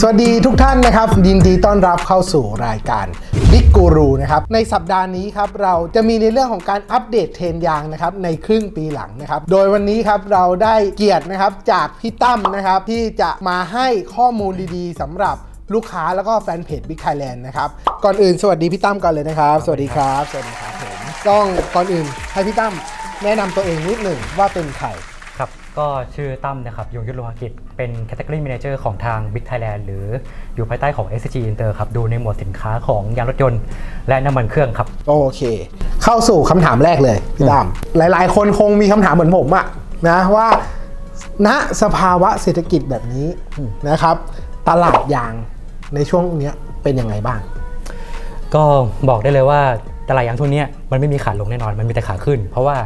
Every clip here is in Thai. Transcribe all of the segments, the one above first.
สวัสดีทุกท่านนะครับยินดีต้อนรับเข้าสู่รายการ Big Guru นะครับในสัปดาห์นี้ครับเราจะมีในเรื่องของการอัปเดตเทรนด์ยางนะครับในครึ่งปีหลังนะครับโดยวันนี้ครับเราได้เกียรตินะครับจากพี่ตั้มนะครับที่จะมาให้ข้อมูลดีๆสำหรับลูกค้าแล้วก็แฟนเพจ Big Thailand นะครับก่อนอื่นสวัสดีพี่ตั้มก่อนเลยนะครับ สวัสดีครับสวัสดีครับผมต้องก่อนอื่นให้พี่ตั้มแนะนำตัวเองนิดหนึ่งว่าเป็นใครครับ ก็ชื่อตั้มนะครับยงยุทธโลหกิจ เป็น Category Manager ของทาง Big Thailand หรืออยู่ภายใต้ของ SCG Inter ครับ ดูในหมวดสินค้าของยางรถยนต์ และน้ำมันเครื่องครับ โอเค เข้าสู่คำถามแรกเลยพี่ตามหลายๆ คนคงมีคำถามเหมือนผมอะนะว่าณสภาวะเศรษฐกิจแบบนี้นะครับ ตลาดยางในช่วงเนี้ยเป็นยังไงบ้าง ก็บอกได้เลยว่า ตลาดยางช่วงเนี้ยมันไม่มีขาลงแน่นอน มันมีแต่ขาขึ้น เพราะว่า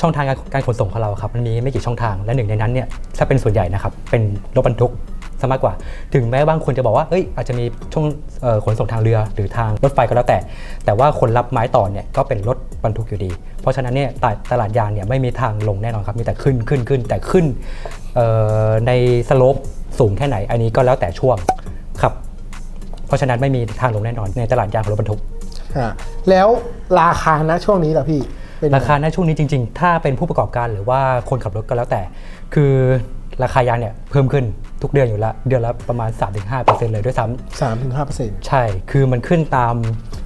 ช่องทางการการขนส่งของเราครับมันมีไม่กี่ช่องทาง และหนึ่งในนั้นเนี่ยถ้าเป็นส่วนใหญ่นะครับเป็นรถบรรทุกซะมากกว่า ถึงแม้บางคนจะบอกว่าเอ้ยอาจจะมีช่องขนส่งทางเรือหรือทางรถไฟก็แล้วแต่ แต่ว่าคนรับไม้ต่อเนี่ยก็เป็นรถบรรทุกอยู่ดี เพราะฉะนั้นเนี่ยตลาดตลาดยางเนี่ยไม่มีทางลงแน่นอนครับมีแต่ขึ้นขึ้นขึ้นแต่ขึ้นในสโลปสูงแค่ไหน อันนี้ก็แล้วแต่ช่วงครับเพราะฉะนั้นไม่มีทางลงแน่นอนในตลาดยางของรถบรรทุก แล้วราคาณช่วงนี้ล่ะพี่เป็นยังไงราคาในช่วงนี้จริง ๆ ถ้าเป็นผู้ประกอบการหรือว่าคนขับรถก็แล้วแต่ คือราคายางเนี่ยเพิ่มขึ้นทุกเดือนอยู่ละเดือนละประมาณ 3-5%เลยด้วยซ้ำสามถึงห้าเปอร์เซ็นต์ใช่คือมันขึ้นตาม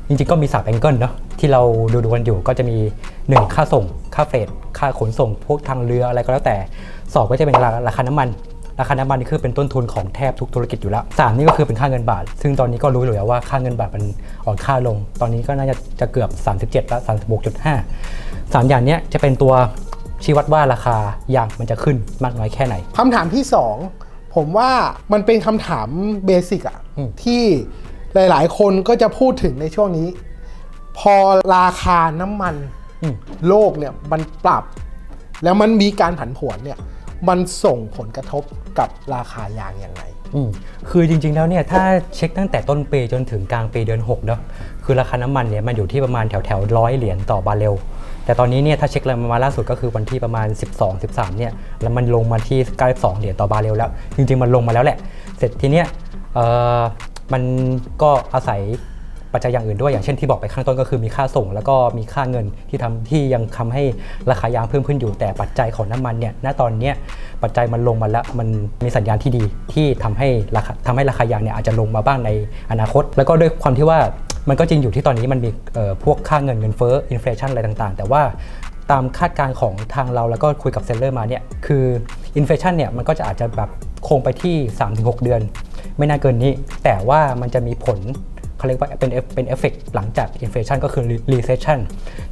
จริงๆ ก็มี3แองเกิลเนาะที่เราดูดูกันอยู่ก็จะมี 1 ค่าส่ง ค่าเฟรดค่าขนส่งพวกทางเรืออะไรก็แล้วแต่สองก็จะเป็นราราคาน้ำมัน ราคาน้ำมันนี่คือเป็นต้นทุนของแทบทุกธุรกิจอยู่แล้วสามนี่ก็คือเป็นค่าเงินบาท ซึ่งตอนนี้ก็รู้อยู่แล้วว่าค่าเงินบาทมันอ่อนค่าลง ตอนนี้ก็น่าจะจะเกือบ 37 แล้ว36.5สามอย่างเนี้ยจะเป็นตัวชี้วัดว่าราคายางมันจะขึ้นมากน้อยแค่ไหนคำถามที่สองผมว่ามันเป็นคำถามเบสิกอะอืมที่หลาย ๆ คนก็จะพูดถึงในช่วงนี้ พอราคาน้ำมันอืมโลกเนี่ยมันปรับ แล้วมันมีการผันผวนเนี่ย มันส่งผลกระทบกับราคายางอยังไงอืมคือจริงๆ แล้วเนี่ยถ้าเช็คตั้งแต่ต้นปีจนถึงกลางปีเดือน6เนาะคือราคาน้ำมันเนี่ยมันอยู่ที่ประมาณแถวๆร้อยเหรียญต่อบาร์เรลแต่ตอนนี้เนี่ยถ้าเช็คมาล่าสุดก็คือวันที่ประมาณ 12 13เนี่ยแล้วมันลงมาที่92เหรียญต่อบาร์เรลแล้ว จริงๆ มันลงมาแล้วแหละ เสร็จทีเนี้ยเอ่อมันก็อาศัย ปัจจัยอย่างอื่นด้วยอย่างเช่นที่บอกไปข้างต้นก็คือมีค่าส่ง แล้วก็มีค่าเงินที่ทำที่ยังทำให้ราคายางเพิ่มขึ้นอยู่แต่ปัจจัยของน้ำมันเนี่ยณตอนนี้ปัจจัยมันลงมาแล้วมันมีสัญญาณที่ดีที่ทำให้ราคาทำให้ราคายางเนี่ยอาจจะลงมาบ้างในอนาคต แล้วก็ด้วยความที่ว่ามันก็จริงอยู่ที่ตอนนี้มันมีพวกค่าเงินเงินเฟ้ออินฟลชันอะไรต่าง ๆ แต่ว่าตามคาดการณ์ของทางเราแล้วก็คุยกับเซลเลอร์มาเนี่ยคืออินฟลชันเนี่ยมันก็จะอาจจะแบบคงไปที่ 3-6 เดือน ไม่น่าเกินนี้ แต่ว่ามันจะมีผล เขาเรียกว่าเป็นเอฟเป็นเอฟเฟกหลังจากอินฟลชันก็คือรีเซชชัน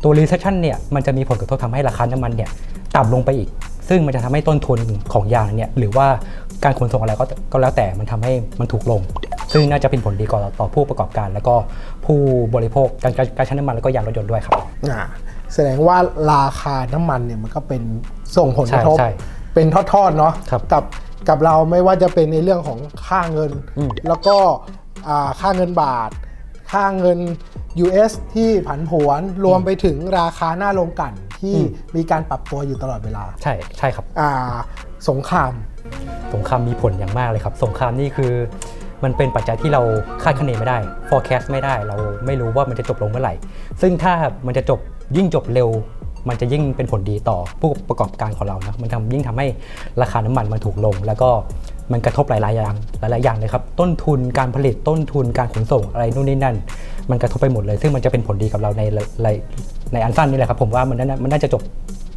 ตัวรีเซชชันเนี่ยมันจะมีผลกระทบทำให้ราคาน้ำมันเนี่ยต่ำลงไปอีก ซึ่งมันจะทำให้ต้นทุนของยางเนี่ยหรือว่าการขนส่งอะไรก็ก็แล้วแต่มันทำให้มันถูกลง ซึ่งน่าจะเป็นผลดีก่อต่อผู้ประกอบการ แล้วก็ผู้บริโภคการการการใช้น้ำมันแล้วก็ยางรถยนต์ด้วยครับอ่าแสดงว่าราคาน้ำมันเนี่ยมันก็เป็นส่งผลกระทบใช่ใช่เป็นทอดๆเนาะครับกับกับเราไม่ว่าจะเป็นในเรื่องของค่าเงินอืมแล้วก็อ่า ค่าเงินบาท ค่าเงิน US ที่ผันผวนรวมไปถึงราคาหน้าโรงกลั่นที่มีการปรับตัวอยู่ตลอดเวลา ใช่ใช่ครับอ่าสงคราม สงครามมีผลอย่างมากเลยครับ สงครามนี่คือ มันเป็นปัจจัยที่เราคาดคะเนไม่ได้ forecast ไม่ได้ เราไม่รู้ว่ามันจะจบลงเมื่อไหร่ ซึ่งถ้ามันจะจบยิ่งจบเร็ว มันจะยิ่งเป็นผลดีต่อผู้ประกอบการของเรานะมันทำยิ่งทำให้ราคาน้ำมันมันถูกลง แล้วก็มันกระทบหลายๆอย่างหลายๆอย่างเลยครับต้นทุนการผลิตต้นทุนการขนส่งอะไรนู่นนี่นั่น มันกระทบไปหมดเลย ซึ่งมันจะเป็นผลดีกับเราในในในอันสั้นนี่แหละครับ ผมว่ามันน่ามันน่าจะจบ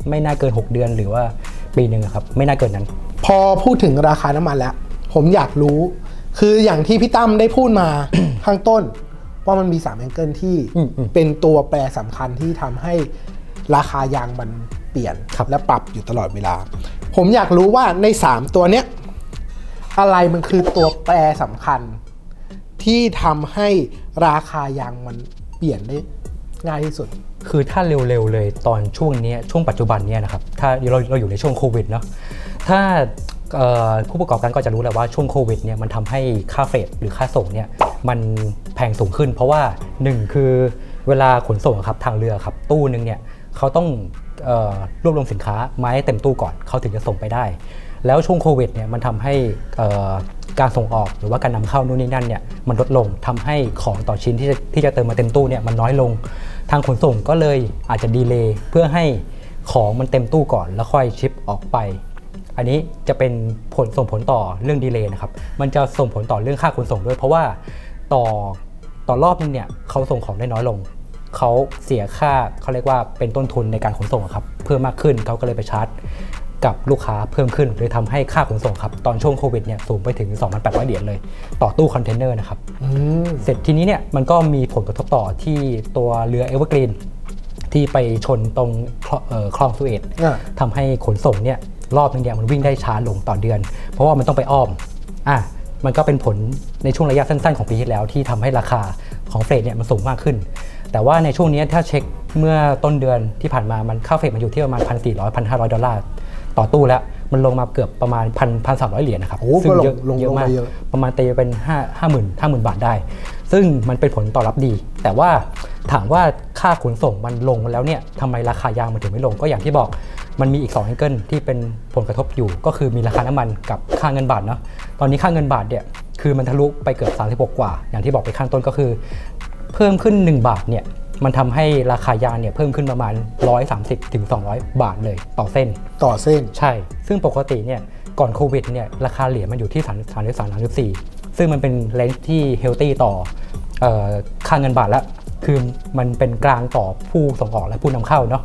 ไม่น่าเกิน 6 เดือนหรือว่าปีหนึ่งอะครับไม่น่าเกินนั้น พอพูดถึงราคาน้ำมันแล้ว ผมอยากรู้ คืออย่างที่พี่ตั้มได้พูดมาข้างต้นว่ามันมี3แองเกิลที่อืมอืมเป็นตัวแปรสำคัญที่ทำให้ ราคายางมันเปลี่ยนครับและปรับอยู่ตลอดเวลา ผมอยากรู้ว่าใน 3 ตัวเนี้ยอะไรมันคือตัวแปรสำคัญ ที่ทำให้ราคายางมันเปลี่ยนได้ง่ายที่สุด คือถ้าเร็วๆเลยตอนช่วงเนี้ยช่วงปัจจุบันเนี้ยนะครับถ้าเราเราอยู่ในช่วงโควิดเนาะถ้าเอ่อผู้ประกอบการก็จะรู้แหละว่าช่วงโควิดเนี่ยมันทำให้ค่าเฟรดหรือค่าส่งเนี่ยมันแพงสูงขึ้น เพราะว่าหนึ่งคือเวลาขนส่งอะครับทางเรือครับตู้หนึงเนี่ย เขาต้องออรวบรวมสินค้ามาให้เต็มตู้ก่อนเขาถึงจะส่งไปได้ แล้วช่วงโควิดเนี่ยมันทำให้การส่งออกหรือว่าการนำเข้านู่นนี่นั่นเนี่ยมันลดลงทำให้ของต่อชิ้นที่จะที่จะเติมมาเต็มตู้เนี่ยมันน้อยลง ทางขนส่งก็เลยอาจจะดีเลย์เพื่อให้ของมันเต็มตู้ก่อนแล้วค่อยชิปออกไป อันนี้จะเป็นผลส่งผลต่อเรื่องดีเลย์นะครับมันจะส่งผลต่อเรื่องค่าขนส่งด้วย เพราะว่าต่อต่อรอบนึงเนี่ยเขาส่งของได้น้อยลง เขาเสียค่าเขาเรียกว่าเป็นต้นทุนในการขนส่งอะครับเพิ่มมากขึ้นเขาก็เลยไปชาร์จกับลูกค้าเพิ่มขึ้นเลยทำให้ค่าขนส่งครับตอนช่วงโควิดเนี่ยสูงไปถึง 2,800 เหรียญเลย ต่อตู้คอนเทนเนอร์นะครับอืมเสร็จทีนี้เนี่ยมันก็มีผลกระทบต่อที่ตัวเรือเอเวอร์กรีนที่ไปชนตรงคลเอ่อคลองสุเอตอะทำให้ขนส่งเนี่ยรอบนึงเนี่ยมันวิ่งได้ช้าลงต่อเดือน เพราะว่ามันต้องไปอ้อมอะมันก็เป็นผลในช่วงระยะสั้น ๆ ของปีที่แล้วที่ทำให้ราคาของเฟรดเนี่ยมันสูงมากขึ้น แต่ว่าในช่วงนี้ถ้าเช็คเมื่อต้นเดือนที่ผ่านมามันค่าเฟรดมันอยู่ที่ประมาณ 1,400 1,500 ดอลลาร์ต่อตู้แล้ว มันลงมาเกือบประมาณ1 0 0 1,300เหรียญนะครับโอ้โหซึ่งก็ลงเยอะลงเยอะลงมากไปเยอะประมาณตีไปเป็น5 5 0 0 0 0 50,000บาทได้ ซึ่งมันเป็นผลตอบรับดี แต่ว่าถามว่าค่าขนส่งมันลงแล้วเนี่ยทำไมราคายางมันถึงไม่ลงก็อย่างที่บอกมันมีอีก2แองเกิลที่เป็นผลกระทบอยู่ ก็คือมีราคาน้ำมันกับค่าเงินบาทเนาะตอนนี้ค่าเงินบาทเนี่ยคือมันทะลุไปเกือบ 36 กว่า อย่างที่บอกไปข้างต้นก็คือ เพิ่มขึ้น 1 บาทเนี่ยมันทำให้ราคายางเนี่ยเพิ่มขึ้นประมาณ 130ถึง200 บาทเลยต่อเส้น ต่อเส้นใช่ ซึ่งปกติเนี่ยก่อนโควิดเนี่ยราคาเหรียญมันอยู่ที่ 3 33 34ซึ่งมันเป็นเลนส์ที่เฮลตี้ต่อเออค่าเงินบาทแล้วคือมันเป็นกลางต่อผู้ส่งออกและผู้นำเข้าเนาะ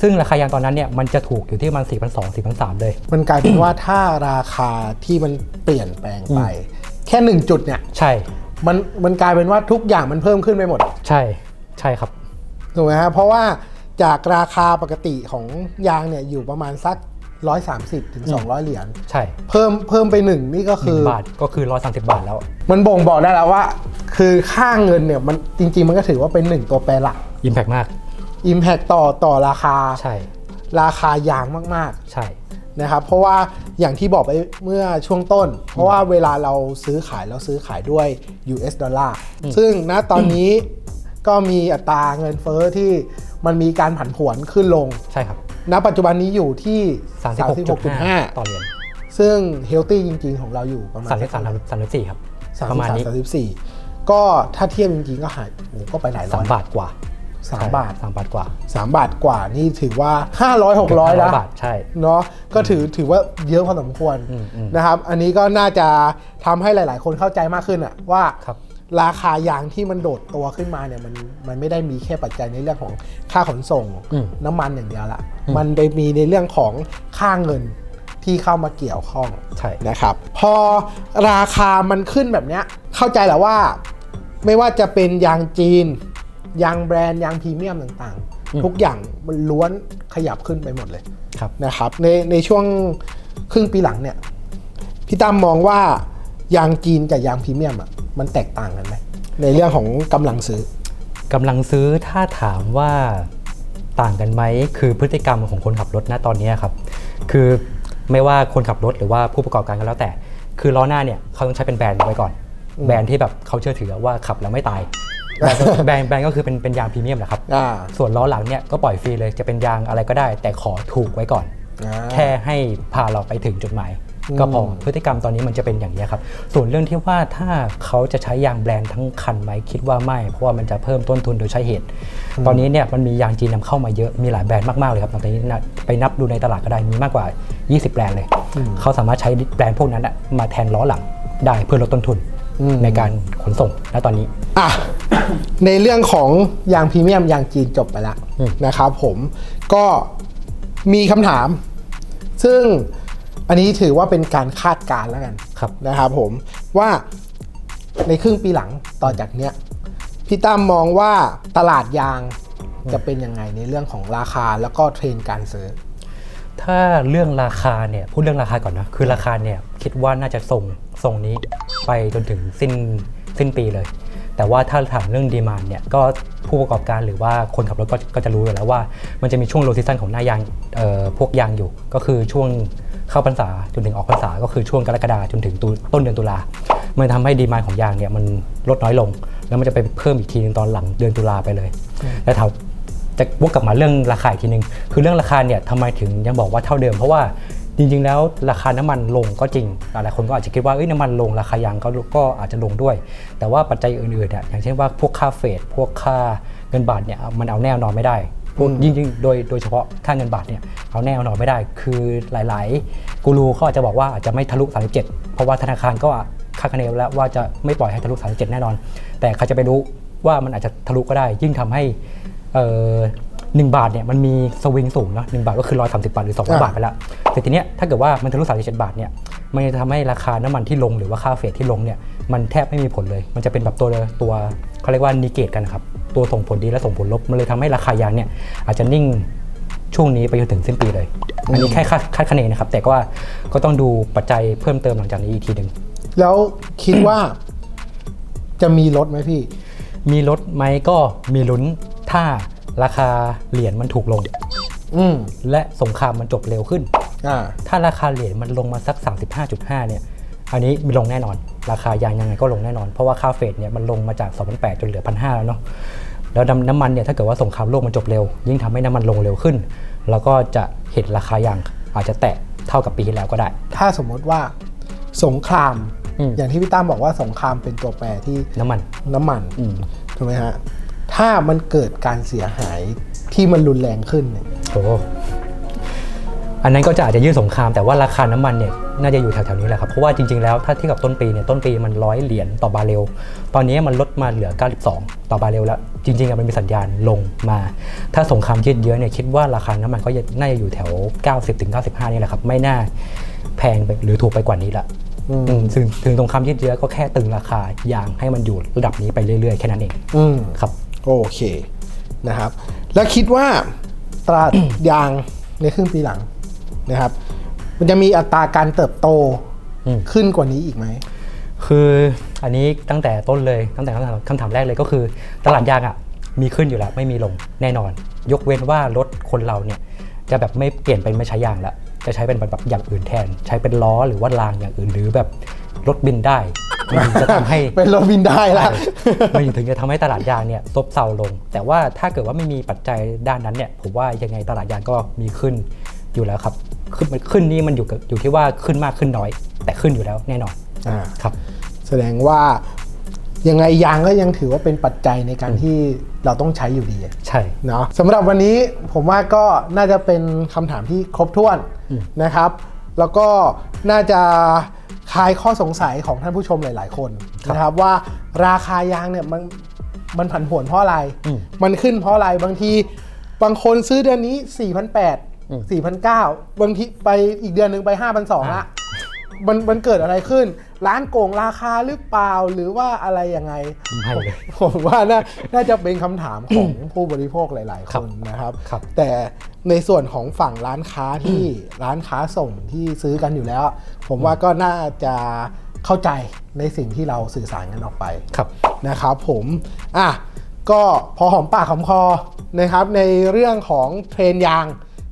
ซึ่งราคายางตอนนั้นเนี่ยมันจะถูกอยู่ที่ประมาณ4,200 4,300 เลย มันกลายเป็นว่าถ้าราคาที่มันเปลี่ยนแปลงไป แค่หนึ่งจุดเนี่ยใช่ มันมันกลายเป็นว่าทุกอย่างมันเพิ่มขึ้นไปหมดใช่ใช่ครับถูกไหมฮะเพราะว่าจากราคาปกติของยางเนี่ยอยู่ประมาณสัก130ถึง200เหรียญใช่เพิ่มเพิ่มไปหนึ่งนี่ก็หคืนึ่องบาทก็คือ130บาทแล้ว มันบ่งบอกได้แล้วว่า คือค่าเงินเนี่ยมันจริง ๆ มันก็ถือว่าเป็นหนึ่งตัวแปรหลักอิมแพกมาก Impact ต่อต่อราคาใช่ ราคายางมากใช่ๆ นะครับเพราะว่าอย่างที่บอกไปเมื่อช่วงต้น เพราะว่าเวลาเราซื้อขายเราซื้อขายด้วย US ดอลลาร์ซึ่งณตอนนี้ก็มีอัตราเงินเฟ้อที่มันมีการผันผวนขึ้นลง ใช่ครับ ณ ปัจจุบันนี้อยู่ที่ 36.5 ต่อเหรียญ36.5ซึ่งเฮลตี้จริงๆ ของเราอยู่ประมาณ 33 34 ครับ33ประมาณนี้ 34 ก็ถ้าเทียบจริงๆ ก็หายโอ้ก็ไปหลายร้อย3บาทกว่า สามใช่บาทสามบาทกว่า3บาทกว่านี่ถือว่า500 600แล้วบาทใช่เนาะก็ถือถือว่าเยอะพอสมควรอืมอืมนะครับ อันนี้ก็น่าจะทำให้หลาย ๆ คนเข้าใจมากขึ้นอะว่าครับราคายางที่มันโดดตัวขึ้นมาเนี่ยมันมันไม่ได้มีแค่ปัจจัยในเรื่องของค่าขนส่งอืมน้ำมันอย่างเดียวละอืมมันไปมีในเรื่องของค่าเงินที่เข้ามาเกี่ยวข้องใช่นะครับ พอราคามันขึ้นแบบเนี้ยเข้าใจแหละว่า ไม่ว่าจะเป็นยางจีน ยางแบรนด์ยางพรีเมียมต่างอืมๆทุกอย่างมันล้วนขยับขึ้นไปหมดเลยครับนะครับในในช่วงครึ่งปีหลังเนี่ยพี่ตั้มมองว่ายางจีนกับยางพรีเมียมอะมันแตกต่างกันไหมในเรื่องของกำลังซื้อกำลังซื้อถ้าถามว่าต่างกันไหมคือพฤติกรรมของคนขับรถนะตอนนี้ครับ คือไม่ว่าคนขับรถหรือว่าผู้ประกอบการก็แล้วแต่ คือล้อหน้าเนี่ยเขาต้องใช้เป็นแบรนด์ไว้ก่อนอืมแบรนด์ที่แบบเขาเชื่อถือว่าขับแล้วไม่ตาย แบรนด์ก็แบรนด์แบรนด์ก็คือเป็นเป็นยางพรีเมียมแหละครับ อ่าส่วนล้อหลังเนี่ยก็ปล่อยฟรีเลยจะเป็นยางอะไรก็ได้ แต่ขอถูกไว้ก่อน อ่า แค่ให้พาเราไปถึงจุดหมาย อืม ก็พอพฤติกรรมตอนนี้มันจะเป็นอย่างนี้ยครับ ส่วนเรื่องที่ว่าถ้าเขาจะใช้ยางแบรนด์ทั้งคันไหมคิดว่าไม่เพราะว่ามันจะเพิ่มต้นทุนโดยใช้เหตุ ตอนนี้เนี่ยมันมียางจีนนำเข้ามาเยอะมีหลายแบรนด์มากๆเลยครับตอนนี้นะไปนับดูในตลาดก็ได้มีมากกว่า 20 แบรนด์เลย เขาสามารถใช้แบรนด์พวกนั้นน่ะมาแทนล้อหลังได้เพื่อลดต้นทุนอืมในการขนส่งณตอนนี้ อะ ในเรื่องของยางพรีเมียมยางจีนจบไปแล้วอืมนะครับผมก็มีคำถาม ซึ่งอันนี้ถือว่าเป็นการคาดการณ์แล้วกันครับนะครับผมว่าในครึ่งปีหลังต่อจากเนี้ยพี่ตั้มมองว่าตลาดยางจะเป็นยังไงในเรื่องของราคาแล้วก็เทรนด์การซื้อ ถ้าเรื่องราคาเนี่ยพูดเรื่องราคาก่อนนะคือราคาเนี่ยคิดว่าน่าจะส่งส่งนี้ไปจนถึงสิ้นสิ้นปีเลย แต่ว่าถ้าถามเรื่องดีมานเนี่ยก็ผู้ประกอบการหรือว่าคนขับรถก็ก็จะรู้อยู่แล้วว่า มันจะมีช่วงโลซีซันของหน้ายางเอ่อพวกยางอยู่ ก็คือช่วงเข้าพรรษาจนถึงออกพรรษาก็คือช่วงกรกฎาจนถึงตุต้นเดือนตุลามันทำให้ดีมานของยางเนี่ยมันลดน้อยลง แล้วมันจะไปเพิ่มอีกทีหนึงตอนหลังเดือนตุลาไปเลยแต่ถามจะวกกลับมาเรื่องราคาอีกทีนึงคือเรื่องราคาเนี่ยทำไมถึงยังบอกว่าเท่าเดิมเพราะว่า จริงๆ แล้วราคาน้ำมันลงก็จริง หลายๆคนก็อาจจะคิดว่าเอ้ยน้ำมันลงราคายางก็ก็อาจจะลงด้วย แต่ว่าปัจจัยอื่นๆเนี่ยอย่างเช่นว่าพวกค่าเฟดพวกค่าเงินบาทเนี่ยมันเอาแน่นอนไม่ได้พวกอืมยิ่งๆโดยโดยเฉพาะค่าเงินบาทเนี่ยเอาแน่นอนไม่ได้ คือหลาย ๆ กูรูเขาอาจจะบอกว่าอาจจะไม่ทะลุ 37 เพราะว่าธนาคารก็คาดคะเนไว้แล้วว่าจะไม่ปล่อยให้ทะลุ 37 แน่นอน แต่ใครจะไปรู้ว่ามันอาจจะทะลุก็ได้ ยิ่งทำให้เอ่อ หนึ่งบาทเนี่ยมันมีสวิงสูงเนาะหนึ่งบาทก็คือ130บาทหรือ200บาทไปแล้วแต่ทีเนี้ยถ้าเกิดว่ามันทะลุ37บาทเนี่ยมันจะทำให้ราคาน้ำมันที่ลงหรือว่าค่าเฟดที่ลงเนี่ยมันแทบไม่มีผลเลย มันจะเป็นแบบตัวตัวเขาเรียกว่านิเกตกันนะครับตัวส่งผลดีและส่งผลลบมันเลยทำให้ราคายางเนี่ยอาจจะนิ่งช่วงนี้ไปจนถึงสิ้นปีเลย อันนี้แค่คาดคาดคะเนนะครับ แต่ก็ว่าก็ต้องดูปัจจัยเพิ่มเติมหลังจากนี้อีกทีหนึ่งแล้วคิดว่าจะมีลดไหมพี่ มีลดไหมก็มีลุ้นถ้า ราคาเหรียญมันถูกลง อืมและสงครามมันจบเร็วขึ้น อ่า ถ้าราคาเหรียญมันลงมาสัก 35.5 เนี่ย อันนี้มีลงแน่นอน ราคายางยังไงก็ลงแน่นอน เพราะว่าค่าเฟดเนี่ยมันลงมาจาก2,800จนเหลือ 1,500 แล้วเนาะ แล้วน้ำน้ำมันเนี่ยถ้าเกิดว่าสงครามโลกมันจบเร็ว ยิ่งทำให้น้ำมันลงเร็วขึ้น แล้วก็จะเห็นราคายางอาจจะแตะเท่ากับปีที่แล้วก็ได้ ถ้าสมมติว่าสงคราม อืม อย่างที่พี่ตั้มบอกว่าสงครามเป็นตัวแปรที่น้ำมัน น้ำมัน อืม ถูกไหมฮะ ถ้ามันเกิดการเสียหายที่มันรุนแรงขึ้นเนี่ยโอ้อันนั้นก็จะอาจจะยืดสงครามแต่ว่าราคาน้ำมันเนี่ยน่าจะอยู่แถวๆนี้แหละครับ เพราะว่าจริงๆแล้วถ้าเทียบกับต้นปีเนี่ยต้นปีมันร้อยเหรียญต่อบาร์เรลตอนนี้มันลดมาเหลือ 92 ต่อบาร์เรลแล้ว จริงๆอะมันมีสัญญาณลงมา ถ้าสงครามยืดเยื้อเนี่ยคิดว่าราคาน้ำมันก็น่าจะอยู่แถว 90-95 นี่แหละครับ ไม่น่าแพงไปหรือถูกไปกว่านี้ละอืมอืมถึงถึงสงครามยืดเยื้อก็แค่ตึงราคายางให้มันอยู่ระดับนี้ไปเรื่อยๆแค่นั้นเองอืมครับ โอเคนะครับ แล้วคิดว่าตลาดยางในครึ่งปีหลังนะครับ มันจะมีอัตราการเติบโตอืมขึ้นกว่านี้อีกไหม คืออันนี้ตั้งแต่ต้นเลยตั้งแต่คำถามคำถามแรกเลยก็คือ ตลาดยางอะมีขึ้นอยู่แล้วไม่มีลงแน่นอน ยกเว้นว่ารถคนเราเนี่ยจะแบบไม่เปลี่ยนเป็นไม่ใช้ยางแล้วจะใช้เป็นแบบอย่างอื่นแทน ใช้เป็นล้อหรือว่ารางอย่างอื่นหรือแบบรถบินได้ มันถึงจะทำให้ เป็นโรบินได้ละ มันถึงจะทำให้ตลาดยางเนี่ยซบเซาลง แต่ว่าถ้าเกิดว่าไม่มีปัจจัยด้านนั้นเนี่ยผมว่ายังไงตลาดยางก็มีขึ้นอยู่แล้วครับ ขึ้นมันขึ้นนี่มันอยู่กับอยู่ที่ว่าขึ้นมากขึ้นน้อย แต่ขึ้นอยู่แล้วแน่นอนอ่า ครับ แสดงว่ายังไงยางก็ยังถือว่าเป็นปัจจัยในการที่เราต้องใช้อยู่ดีใช่ เนาะสำหรับวันนี้ผมว่าก็น่าจะเป็นคำถามที่ครบถ้วนอืมนะครับ แล้วก็น่าจะคลายข้อสงสัยของท่านผู้ชมหลาย ๆ คนนะครับว่าราคายางเนี่ยมันมันผันผวนเพราะอะไรอืมมันขึ้นเพราะอะไรบางทีบางคนซื้อเดือนนี้ 4 8 0อืม0 4,900บางทีไปอีกเดือนหนึ่งไป 5,200ละ มันมันเกิดอะไรขึ้น ร้านโกงราคาหรือเปล่าหรือว่าอะไรยังไง ไม่เลย ผมว่าน่าน่าจะเป็นคำถามของ ผู้บริโภคหลาย ๆ คครับนนะครับ ครับ แต่ในส่วนของฝั่งร้านค้าที่ร้านค้าส่งที่ซื้อกันอยู่แล้ว ผมว่าก็น่าจะเข้าใจในสิ่งที่เราสื่อสารกันออกไป ครับ นะครับผมอะก็พอหอมปากหอมคอนะครับในเรื่องของเทรนยาง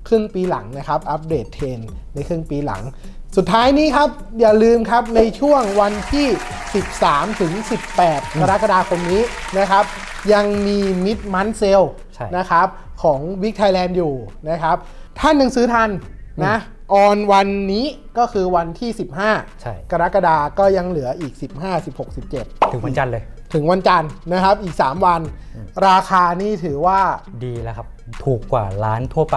ครึ่งปีหลังนะครับ อัปเดตเทรนในครึ่งปีหลัง สุดท้ายนี้ครับ อย่าลืมครับในช่วงวันที่ 13 ถึง 18 กรกฎาคมนี้นะครับ ยังมีมิดมันเซลใช่นะครับของวิกไทยแลนด์อยู่นะครับ ท่านหนึ่งซื้อทันนะออนวันนี้ก็คือวันที่ 15ใช่กรกฎาก็ยังเหลืออีก 15 16 17 ถึงวันจันทร์เลย ถึงวันจันทร์นะครับอีก 3 วัน ราคานี่ถือว่าดีแล้วครับถูกกว่าร้านทั่วไป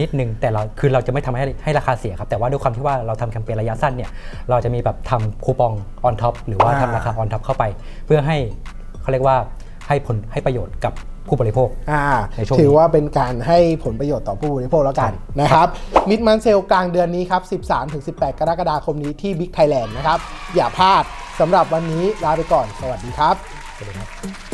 นิดนึง แต่เราคือเราจะไม่ทำให้ให้ราคาเสียครับ แต่ว่าด้วยความที่ว่าเราทำแคมเปญระยะสั้นเนี่ยเราจะมีแบบทำคูปองออนท็อปหรือว่าอ่าทำราคาออนท็อปเข้าไป เพื่อให้เขาเรียกว่าให้ผลให้ประโยชน์กับผู้บริโภค อ่าในช่วงนี้ถือว่าเป็นการให้ผลประโยชน์ต่อผู้บริโภคแล้วกันนะครับมิดมันเซลกลางเดือนนี้ครับ 13-18 กรกฎาคมนี้ที่บิ๊กไทยแลนด์นะครับอย่าพลาด สำหรับวันนี้ลาไปก่อน สวัสดีครับสวัสดีครับ